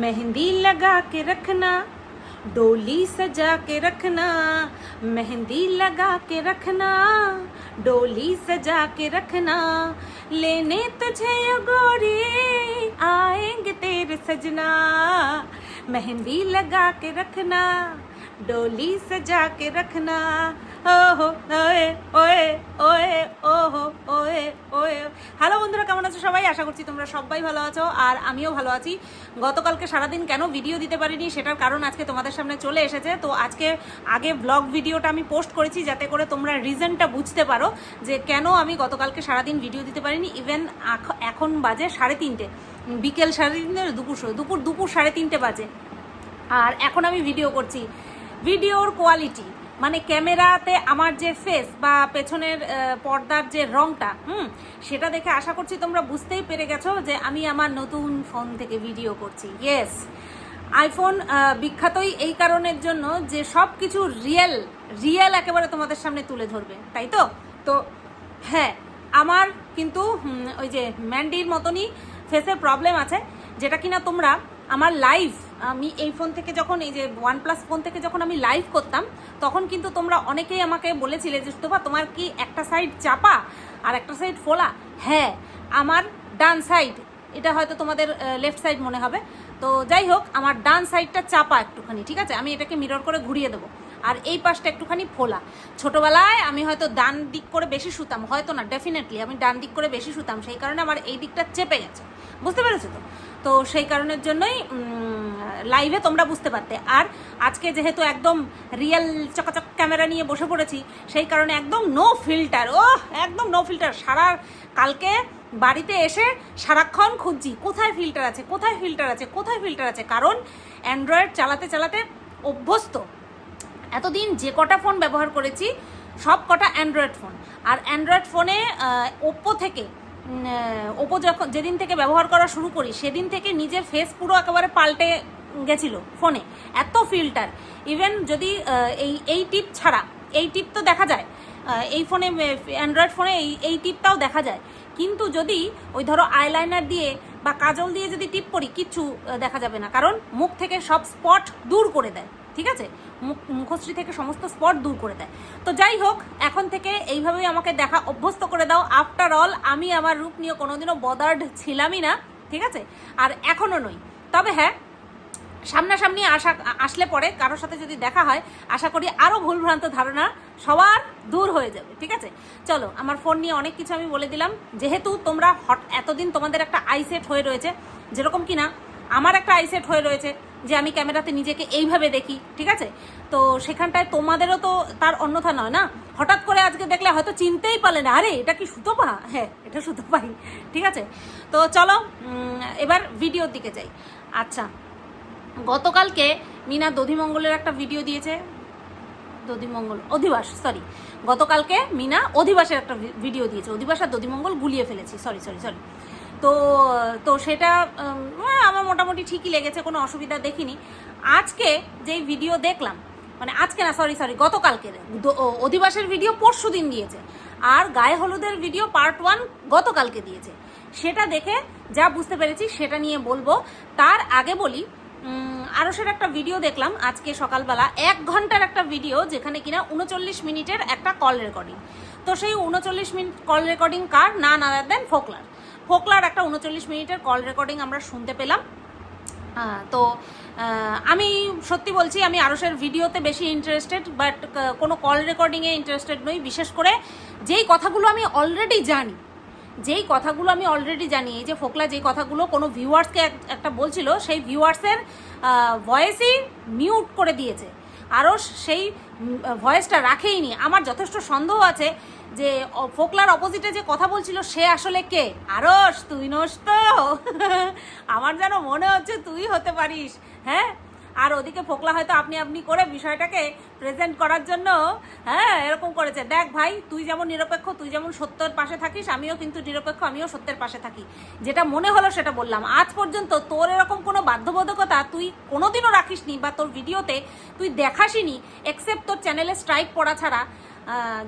मेहंदी लगा के रखना, डोली सजा के रखना, मेहंदी लगा के रखना, डोली सजा के रखना। लेने तुझे यो गोरी आएँगे तेरे सजना, मेहंदी लगा के रखना, डोली सजा के रखना। হ্যালো বন্ধুরা, কেমন আছো সবাই? আশা করছি তোমরা সবাই ভালো আছো, আর আমিও ভালো আছি। গতকালকে সারাদিন কেন ভিডিও দিতে পারিনি সেটার কারণ আজকে তোমাদের সামনে চলে এসেছে। তো আজকে আগে ব্লগ ভিডিওটা আমি পোস্ট করেছি যাতে করে তোমরা রিজনটা বুঝতে পারো যে কেন আমি গতকালকে সারাদিন ভিডিও দিতে পারিনি। ইভেন এখন বাজে সাড়ে তিনটে। বিকেল সাড়ে তিনটে, দুপুর দুপুর দুপুর সাড়ে তিনটে বাজে। আর এখন আমি ভিডিও করছি। ভিডিওর কোয়ালিটি মানে ক্যামেরাতে আমার যে ফেস বা পেছনের পর্দার যে রংটা, হুম, সেটা দেখে আশা করছি তোমরা বুঝতেই পেরে গেছো যে আমি আমার নতুন ফোন থেকে ভিডিও করছি। ইয়েস আইফোন বিখ্যাতই এই কারণের জন্য যে সব কিছু রিয়েল রিয়েল একেবারে তোমাদের সামনে তুলে ধরবে, তাই তো? তো হ্যাঁ আমার কিন্তু ওই যে ম্যান্ডির মতনই ফেসের প্রবলেম আছে, যেটা কিনা তোমরা আমার লাইভ আমি এই ফোন থেকে যখন, এই যে ওয়ান প্লাস ফোন থেকে যখন আমি লাইভ করতাম, তখন কিন্তু তোমরা অনেকেই আমাকে বলেছিলে যে, সুতপা, তোমার কি একটা সাইড চাপা আর একটা সাইড ফোলা? হ্যাঁ আমার ডান সাইড এটা হয়তো তোমাদের লেফট সাইড মনে হবে। তো যাই হোক, আমার ডান সাইডটা চাপা একটুখানি, ঠিক আছে? আমি এটাকে মিরর করে ঘুরিয়ে দেবো। আর এই পাশটা একটুখানি ফোলা। ছোটোবেলায় আমি হয়তো ডান দিক করে বেশি শুতাম, হয়তো না ডেফিনেটলি আমি ডান দিক করে বেশি শুতাম, সেই কারণে আমার এই দিকটা চেপে গেছে। বুঝতে পেরেছ তো? তো সেই কারণের জন্যই লাইভে তোমরা বুঝতে পারতে। আর আজকে যেহেতু একদম রিয়েল চকাচক ক্যামেরা নিয়ে বসে পড়েছি, সেই কারণে একদম নো ফিল্টার ও একদম নো ফিল্টার সারা কালকে বাড়িতে এসে সারাক্ষণ খুঁজছি, কোথায় ফিল্টার আছে, কোথায় ফিল্টার আছে, কোথায় ফিল্টার আছে? কারণ অ্যান্ড্রয়েড চালাতে চালাতে অভ্যস্ত। এতদিন যে কটা ফোন ব্যবহার করেছি, সব কটা অ্যান্ড্রয়েড ফোন আর অ্যান্ড্রয়েড ফোনে ওপ্পো থেকে ওপো যখন যেদিন থেকে ব্যবহার করা শুরু করি, সেদিন থেকে নিজের ফেস পুরো একেবারে পাল্টে গেছিল ফোনে। এত ফিল্টার ইভেন যদি এই এই টিপ ছাড়া, এই টিপ তো দেখা যায় এই ফোনে অ্যান্ড্রয়েড ফোনে এই এই টিপটাও দেখা যায়। কিন্তু যদি ওই ধরো আইলাইনার দিয়ে বা কাজল দিয়ে যদি টিপ করি, কিচ্ছু দেখা যাবে না। কারণ মুখ থেকে সব স্পট দূর করে দেয়, ঠিক আছে? মুখশ্রী থেকে সমস্ত স্পট দূর করে দেয়। তো যাই হোক, এখন থেকে এইভাবেই আমাকে দেখা অভ্যস্ত করে দাও। আফটার অল আমি আমার রূপ নিয়ে কোনোদিনও বদার্ড ছিলামই না, ঠিক আছে? আর এখনও নই। তবে হ্যাঁ সামনাসামনি আসা আসলে পরে কারোর সাথে যদি দেখা হয়, আশা করি আরও ভুলভ্রান্ত ধারণা সবার দূর হয়ে যাবে, ঠিক আছে? চলো, আমার ফোন নিয়ে অনেক কিছু আমি বলে দিলাম। যেহেতু তোমরা হট, এতদিন তোমাদের একটা আইসেট হয়ে রয়েছে, যেরকম কি না আমার একটা আইসেট হয়ে রয়েছে যে আমি ক্যামেরাতে নিজেকে এইভাবে দেখি, ঠিক আছে? তো সেখানটায় তোমাদেরও তো তার অন্যথা নয় না? হঠাৎ করে আজকে দেখলে হয়তো চিনতেই পারলে না, আরে, এটা কি সুতোপা হ্যাঁ এটা সুতোপাই ঠিক আছে? তো চলো এবার ভিডিওর দিকে যাই। আচ্ছা গতকালকে মিনা দধিমঙ্গলের একটা ভিডিও দিয়েছে। দধিমঙ্গল অধিবাস সরি গতকালকে মিনা অধিবাসের একটা ভিডিও দিয়েছে। অধিবাস আর দধিমঙ্গল গুলিয়ে ফেলেছি। সরি সরি সরি তো তো সেটা আমার মোটামুটি ঠিকই লেগেছে, কোনো অসুবিধা দেখিনি। আজকে যেই ভিডিও দেখলাম মানে আজকে না সরি সরি গতকালকে ও- অধিবাসের ভিডিও পরশু দিন দিয়েছে, আর গায়ে হলুদের ভিডিও পার্ট ওয়ান গতকালকে দিয়েছে। সেটা দেখে যা বুঝতে পেরেছি, সেটা নিয়ে বলব। তার আগে বলি আরও সেটা একটা ভিডিও দেখলাম, আজকে সকালবেলা, এক ঘণ্টার একটা ভিডিও যেখানে কিনা উনচল্লিশ মিনিটের একটা কল রেকর্ডিং তো সেই উনচল্লিশ মিনিট কল রেকর্ডিং কার? না না দেন ফোকলার। ফোকলার একটা উনচল্লিশ মিনিটের কল রেকর্ডিং আমরা শুনতে পেলাম। তো আমি সত্যি বলছি, আমি আরসের ভিডিওতে বেশি ইন্টারেস্টেড বাট কোনো কল রেকর্ডিংয়ে ইন্টারেস্টেড নই। বিশেষ করে যেই কথাগুলো আমি অলরেডি জানি, যেই কথাগুলো আমি অলরেডি জানি, এই যে ফোকলা যেই কথাগুলো কোনো ভিউয়ার্সকে একটা বলছিল, সেই ভিউয়ার্সের ভয়েসই মিউট করে দিয়েছে। আরও সেই ভয়েসটা রাখেইনি। আমার যথেষ্ট সন্দেহ আছে যে ফোকলার অপোজিটে যে কথা বলছিল, সে আসলে কে? আরস তুই নস তো আমার যেন মনে হচ্ছে তুই হতে পারিস হ্যাঁ? আর ওদিকে ফোকলা হয়তো আপনি আপনি করে বিষয়টাকে প্রেজেন্ট করার জন্য হ্যাঁ এরকম করেছে। দেখ ভাই, তুই যেমন নিরপেক্ষ, তুই যেমন সত্যের পাশে থাকিস, আমিও কিন্তু নিরপেক্ষ, আমিও সত্যের পাশে থাকি। যেটা মনে হলো সেটা বললাম। আজ পর্যন্ত তোর এরকম কোনো বাধ্যবাধকতা তুই কোনোদিনও রাখিসনি বা তোর ভিডিওতে তুই দেখাসিনি এক্সেপ্ট তোর চ্যানেলে স্ট্রাইক পড়া ছাড়া।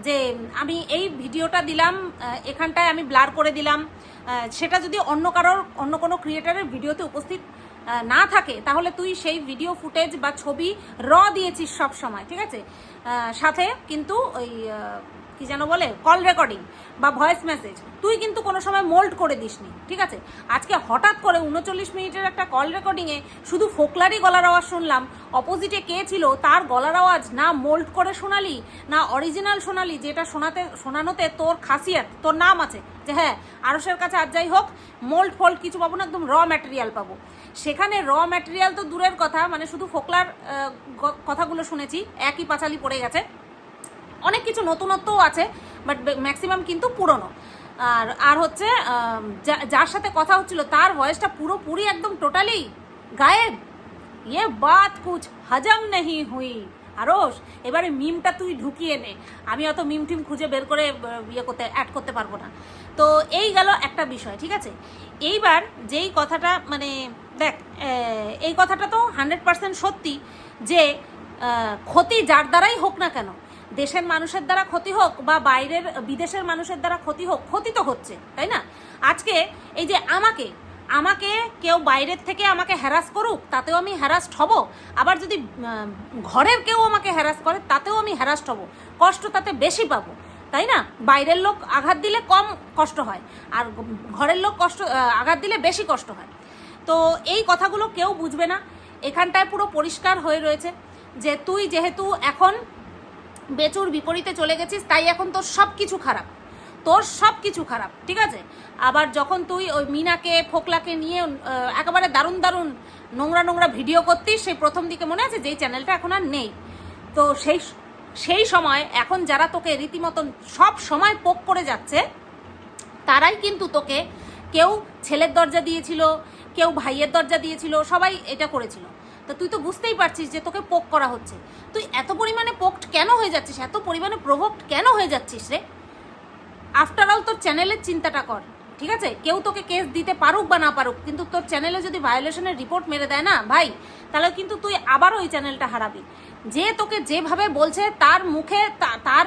যে আমি এই ভিডিওটা দিলাম এখানটায় আমি ব্লার করে দিলাম। সেটা যদি অন্য কারোর, অন্য কোনো ক্রিয়েটারের ভিডিওতে উপস্থিত না থাকে, তাহলে তুই সেই ভিডিও ফুটেজ বা ছবি র দিয়েছিস সব সময়, ঠিক আছে? সাথে কিন্তু ওই কি যেন বলে কল রেকর্ডিং বা ভয়েস মেসেজ তুই কিন্তু কোনো সময় মোল্ড করে দিসনি, ঠিক আছে? আজকে হঠাৎ করে উনচল্লিশ মিনিটের একটা কল রেকর্ডিংয়ে শুধু ফোকলারই গলার আওয়াজ শুনলাম অপোজিটে কে ছিল, তার গলার আওয়াজ না মোল্ড করে শোনালি, না অরিজিনাল শোনালি, যেটা শোনাতে, শোনানোতে তোর খাসিয়াত, তোর নাম আছে, যে হ্যাঁ আরসের কাছে আজ যাই হোক মোল্ড ফোল্ড কিছু পাবো না, একদম র ম্যাটেরিয়াল পাবো। সেখানে র ম্যাটেরিয়াল তো দূরের কথা মানে শুধু ফোকলার কথাগুলো শুনেছি, একই পাঁচালি পড়ে গেছে। অনেক কিছু নতুনত্বও আছে বাট ম্যাক্সিমাম কিন্তু পুরনো। আর আর হচ্ছে যার সাথে কথা হচ্ছিল, তার ভয়েসটা পুরোপুরি একদম টোটালি গায়েব। ইয়ে বাত কুছ হজম নেই হুই। আরস এবারে মিমটা তুই ঢুকিয়ে নে। আমি অত মিম টিম খুঁজে বের করে ইয়ে করতে অ্যাড করতে পারব না। তো এই গেল একটা বিষয়, ঠিক আছে? এইবার যেই কথাটা মানে দেখ এই কথাটা তো হান্ড্রেড পার্সেন্ট সত্যি যে ক্ষতি যার দ্বারাই হোক না কেন, দেশের মানুষের দ্বারা ক্ষতি হোক বা বাইরের, বিদেশের মানুষের দ্বারা ক্ষতি হোক, ক্ষতি তো হচ্ছে, তাই না? আজকে এই যে আমাকে আমাকে কেউ বাইরের থেকে আমাকে হ্যারাস করুক, তাতেও আমি হ্যারাস্ট হব, আবার যদি ঘরের কেউ আমাকে হ্যারাস করে, তাতেও আমি হ্যারাস্ট হব, কষ্ট তাতে বেশি পাবো, তাই না? বাইরের লোক আঘাত দিলে কম কষ্ট হয়, আর ঘরের লোক কষ্ট আঘাত দিলে বেশি কষ্ট হয় তো এই কথাগুলো কেউ বুঝবে না। এখানটায় পুরো পরিষ্কার হয়ে রয়েছে যে তুই যেহেতু এখন বেচুর বিপরীতে চলে গেছিস, তাই এখন তোর সব কিছু খারাপ। তোর সব কিছু খারাপ, ঠিক আছে? আবার যখন তুই ওই মিনাকে, ফোকলাকে নিয়ে একেবারে দারুণ দারুণ নোংরা নোংরা ভিডিও করতিস, সেই প্রথম দিকে মনে আছে যেই চ্যানেলটা এখন আর নেই। তো সেই সেই সময় এখন যারা তোকে রীতিমতন সব সময় পোক করে যাচ্ছে, তারাই কিন্তু তোকে কেউ ছেলের দরজা দিয়েছিল কেউ ভাইয়ের দরজা দিয়েছিল, সবাই এটা করেছিল। তা তুই তো বুঝতেই পারছিস যে তোকে পোক করা হচ্ছে। তুই এত পরিমাণে পোকড কেন হয়ে যাচ্ছিস? এত পরিমাণে প্রভোক্ট কেন হয়ে যাচ্ছিস রে? আফটার অল তোর চ্যানেলের চিন্তাটা কর, ঠিক আছে? কেউ তোকে কেস দিতে পারুক বা না পারুক, কিন্তু তোর চ্যানেলে যদি ভায়োলেশনের রিপোর্ট মেরে দেয় না, ভাই, তাহলে কিন্তু তুই আবার ওই চ্যানেলটা হারাবি। যে তোকে যেভাবে বলছে, তার মুখে তার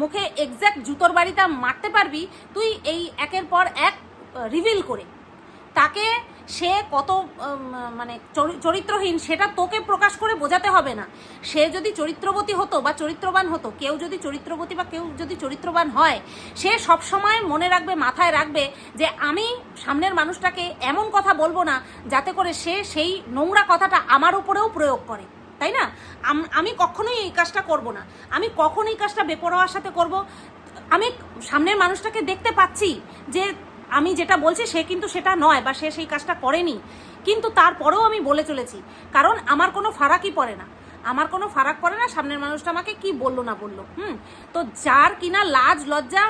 মুখে এক্স্যাক্ট জুতোর বাড়িটা মারতে পারবি, তুই এই একের পর এক রিভিল করে। তাকে সে কত মানে চরি- চরিত্রহীন, সেটা তোকে প্রকাশ করে বোঝাতে হবে না। সে যদি চরিত্রবতী হতো বা চরিত্রবান হতো, কেউ যদি চরিত্রবতী বা কেউ যদি চরিত্রবান হয়, সে সব সময় মনে রাখবে, মাথায় রাখবে যে আমি সামনের মানুষটাকে এমন কথা বলব না যাতে করে সে সেই নোংরা কথাটা আমার উপরেও প্রয়োগ করে। তাই না? আমি কখনোই এই কাজটা করব না। আমি কখন এই কাজটা বেপরোয়ার সাথে করব? আমি সামনের মানুষটাকে দেখতে পাচ্ছি যে আমি যেটা বলছি সে কিন্তু সেটা নয় বা সে সেই কাজটা করেনি। কিন্তু তারপরেও আমি বলে চলেছি, কারণ আমার কোনো ফারাকই পড়ে না। আমার কোনো ফারাক পড়ে না, সামনের মানুষটা আমাকে কি বলল না বলল, হুম? তো যার কিনা লাজ, লজ্জা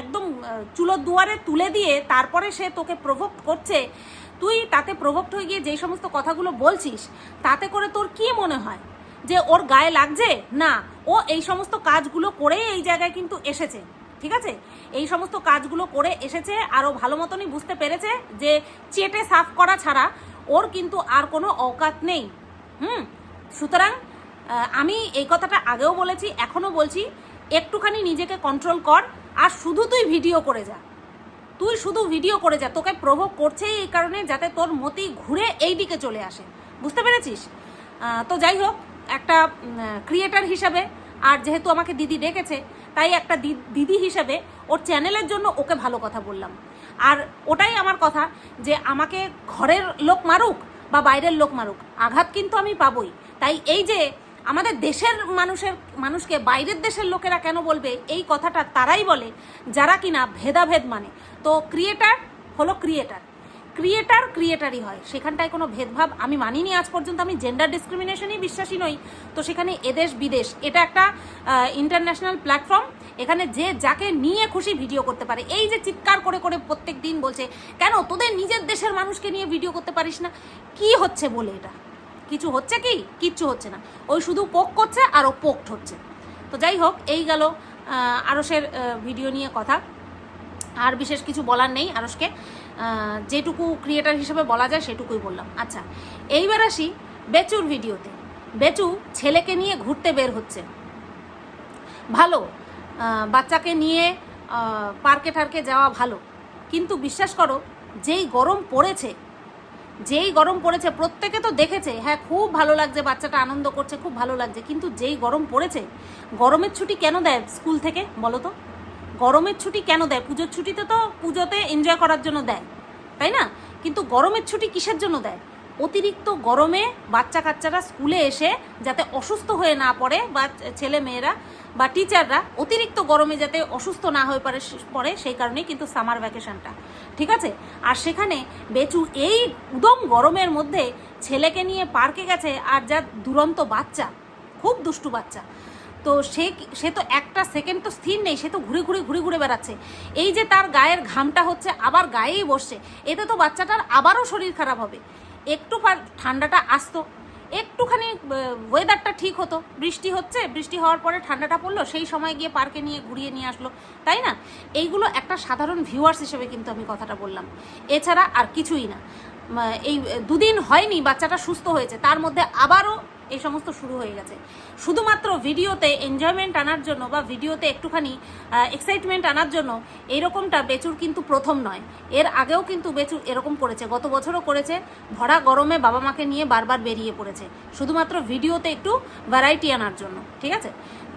একদম চুলোর দুয়ারে তুলে দিয়ে তারপরে সে তোকে প্রভোক্ট করছে, তুই তাতে প্রভোক্ট হয়ে গিয়ে যেই সমস্ত কথাগুলো বলছিস, তাতে করে তোর কি মনে হয়? যে ওর গায়ে লাগছে? না, ও এই সমস্ত কাজগুলো করেই এই জায়গায় কিন্তু এসেছে। ঠিক আছে? এই সমস্ত কাজগুলো করে এসেছে, আরও ভালো মতনই বুঝতে পেরেছে যে চেটে সাফ করা ছাড়া ওর কিন্তু আর কোনো অকাত নেই। হুম? সুতরাং আমি এই কথাটা আগেও বলেছি, এখনও বলছি, একটুখানি নিজেকে কন্ট্রোল কর, আর শুধু তুই ভিডিও করে যা। তুই শুধু ভিডিও করে যা, তোকে প্রভোগ করছেই এই কারণে যাতে তোর মতি ঘুরে এই দিকে চলে আসে। বুঝতে পেরেছিস? তো যাই হোক, একটা ক্রিয়েটার হিসাবে, আর যেহেতু আমাকে দিদি ডেকেছে তাই একটা দিদি হিসেবে ওর চ্যানেলের জন্য ওকে ভালো কথা বললাম। আর ওটাই আমার কথা যে আমাকে ঘরের লোক মারুক বা বাইরের লোক মারুক, আঘাত কিন্তু আমি পাবই। তাই এই যে আমাদের দেশের মানুষের, মানুষকে বাইরের দেশের লোকেরা কেন বলবে, এই কথাটা তারাই বলে যারা কিনা ভেদাভেদ মানে। তো ক্রিয়েটার হলো ক্রিয়েটার ক্রিয়েটার ক্রিয়েটারই হয়। সেখানটায় কোনো ভেদভাব আমি মানিনি, আজ পর্যন্ত আমি জেন্ডার ডিসক্রিমিনেশনই বিশ্বাসী নই। তো সেখানে এদেশ, বিদেশ, এটা একটা ইন্টারন্যাশনাল প্ল্যাটফর্ম এখানে যে যাকে নিয়ে খুশি ভিডিও করতে পারে। এই যে চিৎকার করে করে প্রত্যেক দিন বলছে, কেন তোদের নিজের দেশের মানুষকে নিয়ে ভিডিও করতে পারিস না? কি হচ্ছে বলে এটা? কিছু হচ্ছে কি? কিচ্ছু হচ্ছে না। ওই শুধু পোক করছে আর ও পোকড হচ্ছে। তো যাই হোক, এই গেল আরসের ভিডিও নিয়ে কথা। আর বিশেষ কিছু বলার নেই আরসকে। যেটুকু ক্রিয়েটার হিসেবে বলা যায় সেটুকুই বললাম। আচ্ছা এইবার আসি বেচুর ভিডিওতে। বেচু ছেলেকে নিয়ে ঘুরতে বের হচ্ছে। ভালো বাচ্চাকে নিয়ে পার্কে টার্কে যাওয়া ভালো। কিন্তু বিশ্বাস করো, যেই গরম পড়েছে, যেই গরম পড়েছে, প্রত্যেকে তো দেখেছে হ্যাঁ খুব ভালো লাগছে, বাচ্চাটা আনন্দ করছে, খুব ভালো লাগছে। কিন্তু যেই গরম পড়েছে, গরমের ছুটি কেন দেয় স্কুল থেকে, বলো তো? গরমের ছুটি কেন দেয়? পুজোর ছুটিতে তো পুজোতে এনজয় করার জন্য দেয়, তাই না? কিন্তু গরমের ছুটি কিসের জন্য দেয়? অতিরিক্ত গরমে বাচ্চা কাচ্চারা স্কুলে এসে যাতে অসুস্থ হয়ে না পড়ে বা ছেলে মেয়েরা বা টিচাররা অতিরিক্ত গরমে যাতে অসুস্থ না হয়ে পারে পড়ে, সেই কারণেই কিন্তু সামার ভ্যাকেশনটা ঠিক আছে? আর সেখানে বেচু এই উদম গরমের মধ্যে ছেলেকে নিয়ে পার্কে গেছে আর যা দুরন্ত বাচ্চা, খুব দুষ্টু বাচ্চা। তো সে সে তো একটা সেকেন্ড তো স্থির নেই, সে তো ঘুরে ঘুরে ঘুরে ঘুরে বেড়াচ্ছে। এই যে তার গায়ের ঘামটা হচ্ছে আবার গায়েই বসছে, এতে তো বাচ্চাটার আবারও শরীর খারাপ হবে। একটু ঠান্ডাটা আসতো, একটুখানি ওয়েদারটা ঠিক হতো। বৃষ্টি হচ্ছে, বৃষ্টি হওয়ার পরে ঠান্ডাটা পড়ল, সেই সময় গিয়ে পার্কে নিয়ে ঘুরিয়ে নিয়ে আসলো, তাই না? এইগুলো একটা সাধারণ ভিউয়ার্স হিসেবে কিন্তু আমি কথাটা বললাম। এছাড়া আর কিছুই না। এই, দুদিন হয়নি বাচ্চাটা সুস্থ হয়েছে, তার মধ্যে আবারও এই সমস্ত শুরু হয়ে গেছে। শুধুমাত্র ভিডিওতে এনজয়মেন্ট আনার জন্য বা ভিডিওতে একটুখানি এক্সাইটমেন্ট আনার জন্য এইরকমটা বেচুর কিন্তু প্রথম নয়। এর আগেও কিন্তু বেচুর এরকম করেছে। গত বছরও করেছে। ভরা গরমে বাবা মাকে নিয়ে বারবার বেরিয়ে পড়েছে। শুধুমাত্র ভিডিওতে একটু ভ্যারাইটি আনার জন্য, ঠিক আছে?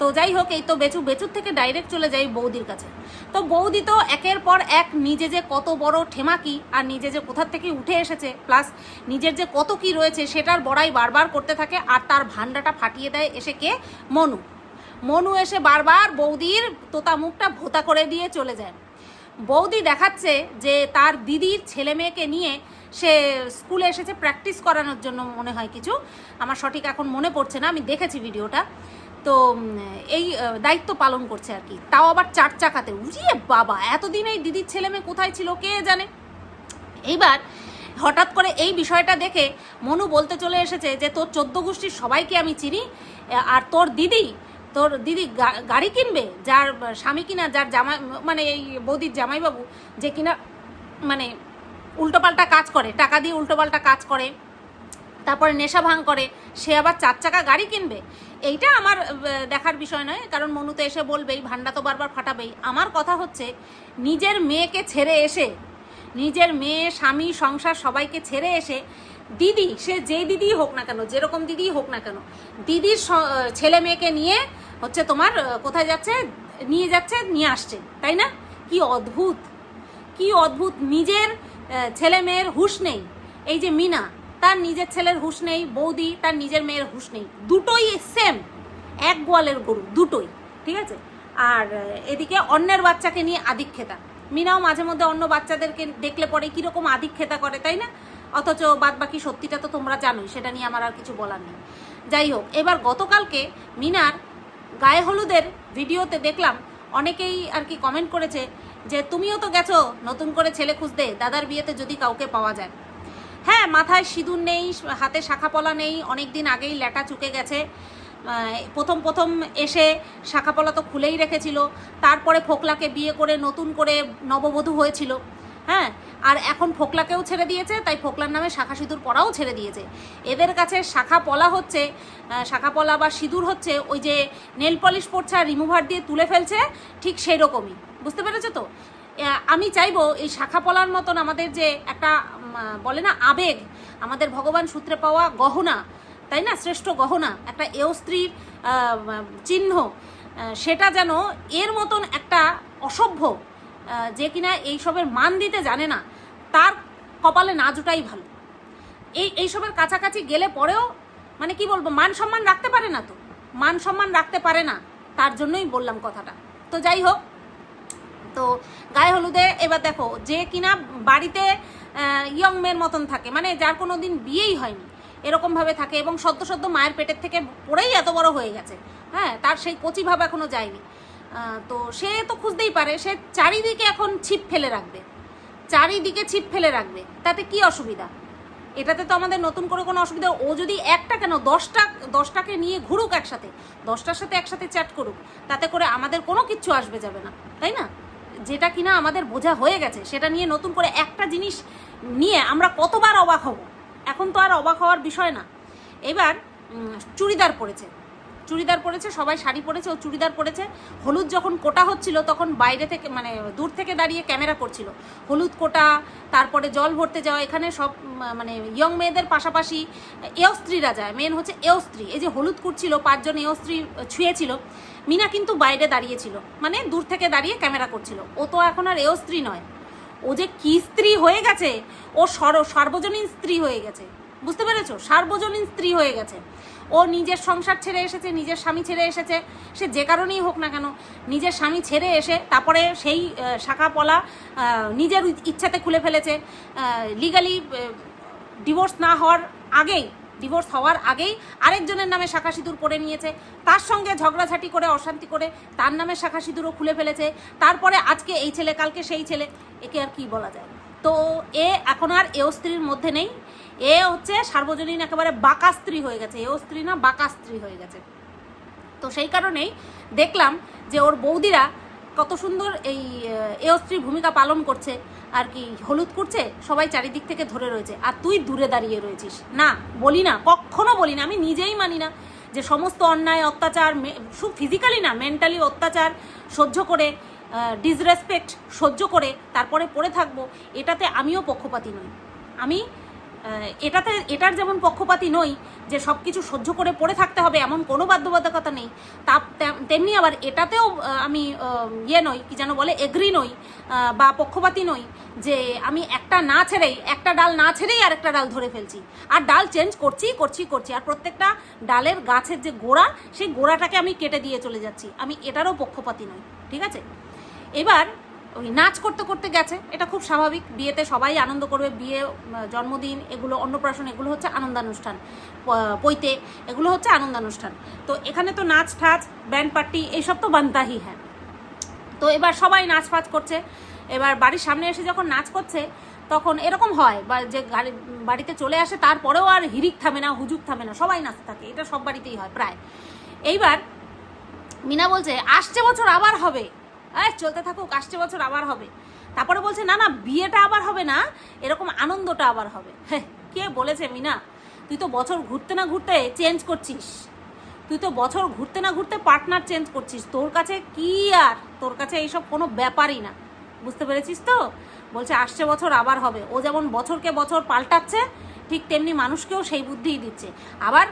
তো যাই হোক, এই তো বেচু, বেচুর থেকে ডাইরেক্ট চলে যাই বৌদির কাছে। তো বৌদি তো একের পর এক নিজে যে কত বড় ঠেমাকি আর নিজে যে কোথার থেকে উঠে এসেছে প্লাস নিজের যে কত কি রয়েছে সেটার বড়াই বারবার করতে থাকে আর তার ভান্ডাটা ফাটিয়ে দেয় এসে কে? মনু। মনু এসে বারবার বৌদির তোতা মুখটা ভোতা করে দিয়ে চলে যায়। বৌদি দেখাচ্ছে যে তার দিদির ছেলে মেয়েকে নিয়ে সে স্কুলে এসেছে প্র্যাকটিস করানোর জন্য মনে হয় কিছু। আমার সঠিক এখন মনে পড়ছে না, আমি দেখেছি ভিডিওটা তো এই দায়িত্ব পালন করছে আর কি। তাও আবার চার চাকাতে। উড়িয়ে বাবা, এতদিন এই দিদির ছেলে মেয়ে কোথায় ছিল কে জানে? এইবার হঠাৎ করে এই বিষয়টা দেখে মনু বলতে চলে এসেছে যে, তোর চোদ্দ গোষ্ঠীর সবাইকে আমি চিনি আর তোর দিদি তোর দিদি গাড়ি কিনবে, যার স্বামী কিনা, যার জামাই মানে এই বৌদির জামাইবাবু যে কিনা মানে উল্টোপাল্টা কাজ করে, টাকা দিয়ে উল্টোপাল্টা কাজ করে। তারপরে নেশা ভাঙ করে, সে আবার চার চাকা গাড়ি কিনবে? এইটা আমার দেখার বিষয় নয়, কারণ মনুতে এসে বলবেই, ভান্ডা তো বারবার ফাটাবেই। আমার কথা হচ্ছে, নিজের মেয়েকে ছেড়ে এসে, নিজের মেয়ে, স্বামী, সংসার সবাইকে ছেড়ে এসে, দিদি, সে যেই দিদিই হোক না কেন, যেরকম দিদিই হোক না কেন, দিদির ছেলে মেয়েকে নিয়ে হচ্ছে তোমার কোথায় যাচ্ছে, নিয়ে যাচ্ছে, নিয়ে আসছে, তাই না? কি অদ্ভুত কি অদ্ভুত, নিজের ছেলে মেয়ের হুঁশ নেই। এই যে মিনা তার নিজের ছেলের হুঁশ নেই, বৌদি তার নিজের মেয়ের হুঁশ নেই। দুটোই সেম এক গোয়ালের গরু, দুটোই, ঠিক আছে? আর এদিকে অন্যের বাচ্চাকে নিয়ে আদিক্ষেতা। মিনাও মাঝে মধ্যে অন্য বাচ্চাদেরকে দেখলে পরে কীরকম আদিক্ষেতা করে, তাই না? অথচ বাদ বাকি সত্যিটা তো তোমরা জানোই, সেটা নিয়ে আমার আর কিছু বলার নেই। যাই হোক, এবার গতকালকে মিনার গায়ে হলুদের ভিডিওতে দেখলাম, অনেকেই আর কি কমেন্ট করেছে যে, তুমিও তো গেছো নতুন করে ছেলে খুঁজতে, দাদার বিয়েতে যদি কাউকে পাওয়া যায়। হ্যাঁ মাথায় সিঁদুর নেই, হাতে শাখা পলা নেই অনেক দিন আগেই ল্যাটা চুকে গেছে। প্রথম প্রথম এসে শাখা পলা তো খুলেই রেখেছিল। তারপরে ফোকলাকে বিয়ে করে নতুন করে নববধূ হয়েছিল। হ্যাঁ আর এখন ফোকলাকেও ছেড়ে দিয়েছে, তাই ফোকলার নামে শাখা সিঁদুর পরাও ছেড়ে দিয়েছে। এদের কাছে শাখা পলা হচ্ছে শাখা পলা বা সিঁদুর হচ্ছে, ওই যে নেল পলিশ পড়ছে আর রিমুভার দিয়ে তুলে ফেলছে, ঠিক সেই রকমই। বুঝতে পেরেছ তো? আমি চাইব এই শাখা পলার মতন আমাদের যে একটা বলে না, আবেগ, আমাদের ভগবান সূত্রে পাওয়া গহনা, তাই না? শ্রেষ্ঠ গহনা, একটা এও স্ত্রীর চিহ্ন সেটা যেন এর মতন একটা অসভ্য যে কিনা এইসবের মান দিতে জানে না, তার কপালে না জুটাই ভালো। এই, এইসবের কাছাকাছি গেলে পরেও মানে কি বলব, মান সম্মান রাখতে পারে না তো। মান সম্মান রাখতে পারে না, তার জন্যই বললাম কথাটা। তো যাই হোক তো গায়ে হলুদে, এবার দেখো, যে কিনা বাড়িতে ইয়ং মেয়ের মতন থাকে মানে যার কোনো দিন বিয়েই হয়নি, এরকমভাবে থাকে এবং সদ্য সদ্য মায়ের পেটের থেকে পড়েই এত বড় হয়ে গেছে হ্যাঁ তার সেই কচি ভাব এখনও যায়নি। তো সে তো খুঁজতেই পারে, সে চারিদিকে এখন ছিপ ফেলে রাখবে, চারিদিকে ছিপ ফেলে রাখবে, তাতে কি অসুবিধা? এটাতে তো আমাদের নতুন করে কোনো অসুবিধা, ও যদি একটা কেন, দশটা, দশটাকে নিয়ে ঘুরুক একসাথে, দশটার সাথে একসাথে চ্যাট করুক, তাতে করে আমাদের কোনো কিচ্ছু আসবে যাবে না, তাই না? যেটা কিনা আমাদের বোঝা হয়ে গেছে, সেটা নিয়ে নতুন করে একটা জিনিস নিয়ে আমরা কতবার অবাক হব। এখন তো আর অবাক হওয়ার বিষয় না। এবার চুড়িদার পরেছে। চুড়িদার পরেছে, সবাই শাড়ি পরেছে, ও চুড়িদার পরেছে। হলুদ যখন কোটা হচ্ছিল, তখন বাইরে থেকে মানে দূর থেকে দাঁড়িয়ে ক্যামেরা করছিল। হলুদ কোটা, তারপরে জল ভরতে যাওয়া, এখানে সব মানে ইয়ং মেয়েদের পাশাপাশি এও স্ত্রীরা যায়। মেন হচ্ছে এও স্ত্রী। এই যে হলুদ কুটছিল, পাঁচজন এও স্ত্রী ছুঁয়েছিল। মিনা কিন্তু বাইরে দাঁড়িয়েছিল মানে দূর থেকে দাঁড়িয়ে ক্যামেরা করছিল। ও তো এখন আর এও স্ত্রী নয়। ও যে কি স্ত্রী হয়ে গেছে ও সর সার্বজনীন স্ত্রী হয়ে গেছে। বুঝতে পেরেছ? সার্বজনীন স্ত্রী হয়ে গেছে। ও নিজের সংসার ছেড়ে এসেছে নিজের স্বামী ছেড়ে এসেছে সে যে কারণেই হোক না কেন নিজের স্বামী ছেড়ে এসে তারপরে সেই আহ, শাখা পলা নিজের ইচ্ছাতে খুলে ফেলেছে। লিগালি ডিভোর্স না হওয়ার আগেই ডিভোর্স হওয়ার আগেই আরেকজনের নামে শাখা সিঁদুর পরে নিয়েছে। তার সঙ্গে ঝগড়াঝাটি করে, অশান্তি করে তার নামে শাখা সিঁদুরও খুলে ফেলেছে। তারপরে আজকে এই ছেলে, কালকে সেই ছেলে, একে আর কি বলা যায়? তো এ এখন আর এও স্ত্রীর মধ্যে নেই। এ হচ্ছে সার্বজনীন একেবারে বাঁকা স্ত্রী হয়ে গেছে। এও স্ত্রী না, বাঁকা স্ত্রী হয়ে গেছে। তো সেই কারণেই দেখলাম যে ওর বৌদিরা কত সুন্দর এই এও স্ত্রীর ভূমিকা পালন করছে। আর কি হলুদ করছে, সবাই চারিদিক থেকে ধরে রয়েছে। আর তুই দূরে দাঁড়িয়ে রয়েছিস। না, বলি না, কখনো বলি না, আমি নিজেই মানি না যে সমস্ত অন্যায়, অত্যাচার শুধু ফিজিক্যালি না মেন্টালি অত্যাচার সহ্য করে ডিসরেসপেক্ট সহ্য করে তারপরে পড়ে থাকব, এটাতে আমিও পক্ষপাতি নই। আমি এটাতে এটার যেমন পক্ষপাতি নই যে সব কিছু সহ্য করে পড়ে থাকতে হবে, এমন কোনো বাধ্যবাধকতা নেই। তা তেম- তেমনি আবার এটাতেও আমি ইয়ে নই, কি যেন বলে এগ্রি নই বা পক্ষপাতী নই যে আমি একটা না ছেড়েই, একটা ডাল না ছেড়েই আর একটা ডাল ধরে ফেলছি। আর ডাল চেঞ্জ করছি করছি করছি আর প্রত্যেকটা ডালের গাছের যে গোড়া, সেই গোড়াটাকে আমি কেটে দিয়ে চলে যাচ্ছি। আমি এটারও পক্ষপাতি নই, ঠিক আছে? এবার ওই নাচ করতে করতে গেছে, এটা খুব স্বাভাবিক। বিয়েতে সবাই আনন্দ করবে, বিয়ে জন্মদিন, এগুলো, অন্নপ্রাশন, এগুলো হচ্ছে আনন্দানুষ্ঠান। পৈতে, এগুলো হচ্ছে আনন্দানুষ্ঠান। তো এখানে তো নাচ ঠাচ, ব্যান্ড পার্টি, এইসব তো বান্তাহি হ্যাঁ। তো এবার সবাই নাচ ফাচ করছে। এবার বাড়ির সামনে এসে যখন নাচ করছে, তখন এরকম হয়, বা যে গাড়ি, বাড়িতে চলে আসে, তারপরেও আর হিরিক থামে না, হুজুক থামে না, সবাই নাচতে থাকে, এটা সব বাড়িতেই হয়, প্রায়। এইবার মিনা বলছে, আসছে বছর আবার হবে। এই, চলতে থাকুক, আসছে বছর আবার হবে। তারপরে বলছে, না না, বিয়েটা আবার হবে না, এরকম আনন্দটা আবার হবে। কে বলেছে, মিনা? তুই তো বছর ঘুরতে না ঘুরতে চেঞ্জ করছিস। তুই তো বছর ঘুরতে না ঘুরতে পার্টনার চেঞ্জ করছিস। তোর কাছে কি আর? তোর কাছে এইসব কোনো ব্যাপারই না। বুঝতে পেরেছিস তো? বলছে, আসছে বছর আবার হবে। ও যেমন বছরকে বছর পাল্টাচ্ছে, ঠিক তেমনি মানুষকেও সেই বুদ্ধিই দিচ্ছে। আবার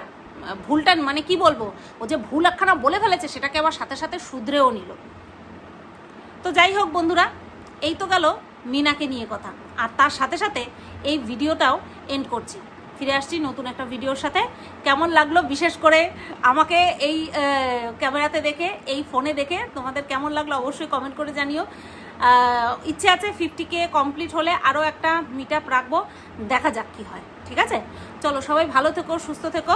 ভুলটা মানে কি বলব? ও যে ভুল একখানা বলে ফেলেছে, সেটাকে আবার সাথে সাথে শুধরেও নিল। তো যাই হোক বন্ধুরা, এই তো গেল মিনাকে নিয়ে কথা। আর তার সাথে সাথে এই ভিডিওটাও এন্ড করছি। ফিরে আসছি নতুন একটা ভিডিওর সাথে। কেমন লাগল? বিশেষ করে আমাকে এই ক্যামেরাতে দেখে, এই ফোনে দেখে তোমাদের কেমন লাগল অবশ্যই কমেন্ট করে জানিও। ইচ্ছে আছে ফিফটি কে কমপ্লিট হলে আরও একটা মিট আপ রাখব। দেখা যাক কি হয়। ঠিক আছে? চলো সবাই ভালো থেকো, সুস্থ থেকো।